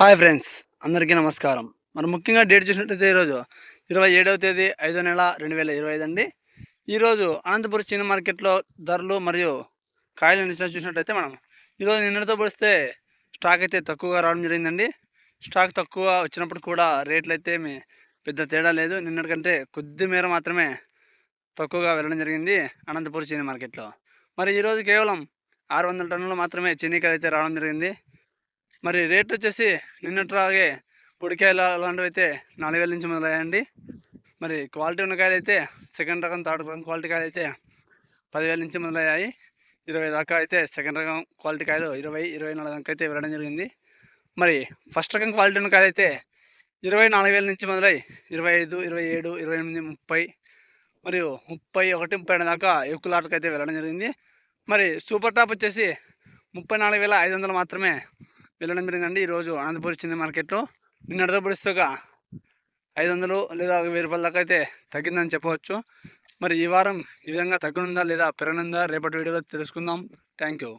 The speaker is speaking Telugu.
హాయ్ ఫ్రెండ్స్ అందరికీ నమస్కారం. మరి ముఖ్యంగా డేట్ చూసినట్టయితే ఈరోజు ఇరవై ఏడవ తేదీ ఐదో నెల రెండు వేల ఇరవై ఐదు అండి. ఈరోజు అనంతపురం చిన్న మార్కెట్లో ధరలు మరియు కాయలు నిలిచిన చూసినట్టయితే మనం ఈరోజు నిన్నటితో పోలిస్తే స్టాక్ అయితే తక్కువగా రావడం జరిగిందండి. స్టాక్ తక్కువ వచ్చినప్పుడు కూడా రేట్లు అయితే మీ పెద్ద తేడా లేదు. నిన్నటికంటే కొద్ది మేర మాత్రమే తక్కువగా వెళ్ళడం జరిగింది అనంతపురం చిన్న మార్కెట్లో. మరి ఈరోజు కేవలం ఆరు వందల టన్నులు మాత్రమే చిన్నకాయలు అయితే రావడం జరిగింది. మరి రేట్ వచ్చేసి నిన్నట్లాగే పొడికాయలు అలాంటివి అయితే నాలుగు వేల నుంచి మొదలయ్యాయండి. మరి క్వాలిటీ ఉన్న కాయలు అయితే సెకండ్ రకం థర్డ్ రకం క్వాలిటీ కాయలు అయితే పదివేల నుంచి మొదలయ్యాయి. ఇరవై దాకా అయితే సెకండ్ రకం క్వాలిటీ కాయలు ఇరవై ఇరవై నాలుగు దాకా అయితే వెళ్ళడం జరిగింది. మరి ఫస్ట్ రకం క్వాలిటీ ఉన్న కాయలు అయితే ఇరవై నాలుగు వేల నుంచి మొదలై ఇరవై ఐదు ఇరవై ఏడు ఇరవై ఎనిమిది ముప్పై మరియు ముప్పై ఒకటి ముప్పై రెండు దాకా ఎక్కులాటకు అయితే వెళ్ళడం జరిగింది. మరి సూపర్ టాప్ వచ్చేసి ముప్పై నాలుగు వేల ఐదు వందలు మాత్రమే వెళ్ళడం జరిగిందండి. ఈరోజు అనంతపురం చిన్న మార్కెట్లో నిన్నటితో పొడిస్తేగా ఐదు వందలు లేదా వెయ్యి రూపాయల దాకా అయితే తగ్గిందని చెప్పవచ్చు. మరి ఈ వారం ఈ విధంగా తగ్గనుందా లేదా పెరగనుందా రేపటి వీడియోలో తెలుసుకుందాం. Thank you